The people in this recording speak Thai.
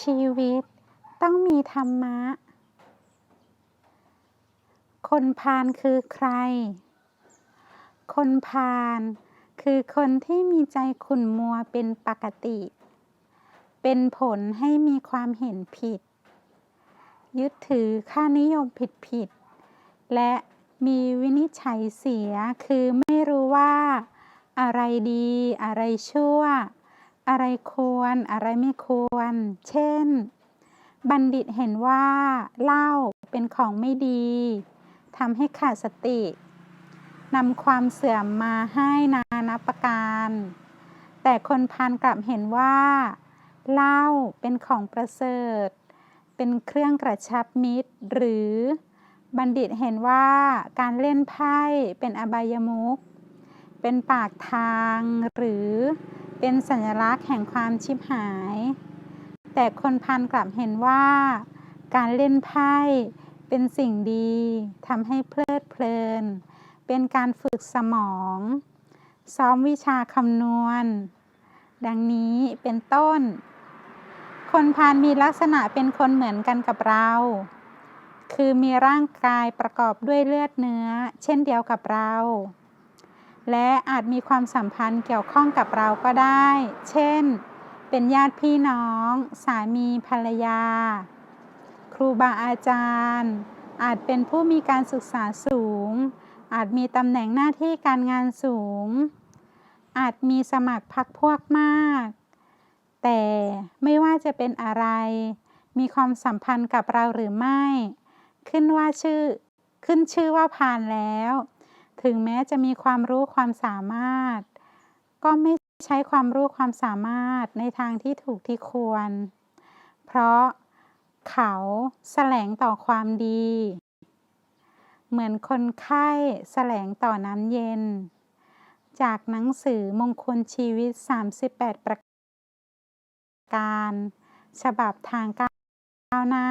ชีวิตต้องมีธรรมะ คนพาลคือใคร คนพาลคือคนที่มีใจขุ่นมัวเป็นปกติ เป็นผลให้มีความเห็นผิด ยึดถือค่านิยมผิดๆและมีวินิจฉัยเสียคือไม่รู้ว่า อะไรดีอะไรชั่ว อะไรควรอะไรไม่ควร เช่น บัณฑิตเห็นว่าเหล้าเป็นของไม่ดีทำให้ขาดสตินำความเสื่อมมาให้นานับประการ แต่คนพาลกลับเห็นว่าเหล้าเป็นของประเสริฐ เป็นเครื่องกระชับมิตร หรือบัณฑิตเห็นว่าการเล่นไพ่เป็นอบายมุขเป็นปากทางหรือ เป็นสัญลักษณ์แห่งความชิบหาย แต่คนพาลกลับเห็นว่า การเล่นไพ่เป็นสิ่งดีทำให้เพลิดเพลิน เป็นการฝึกสมอง ซ้อมวิชาคำนวณ ดังนี้เป็นต้น คนพาลมีลักษณะเป็นคนเหมือนกันกับเรา คือมีร่างกายประกอบด้วยเลือดเนื้อ เช่นเดียวกับเรา และอาจมีความสัมพันธ์เกี่ยวข้องกับเราก็ได้ เช่น เป็นญาติพี่น้อง สามีภรรยา ครูบาอาจารย์ อาจเป็นผู้มีการศึกษาสูง อาจมีตำแหน่งหน้าที่การงานสูง อาจมีสมัครพรรคพวกมาก แต่ไม่ว่าจะเป็นอะไร มีความสัมพันธ์กับเราหรือไม่ ขึ้นว่าชื่อ ขึ้นชื่อว่าผ่านแล้ว ถึงแม้จะมีความรู้ความสามารถ ก็ไม่ใช้ความรู้ความสามารถในทางที่ถูกที่ควร เพราะเขาแสลงต่อความดี เหมือนคนไข้แสลงต่อน้ำเย็น จากหนังสือมงคลชีวิต 38 ประการ ฉบับทางก้าวหน้า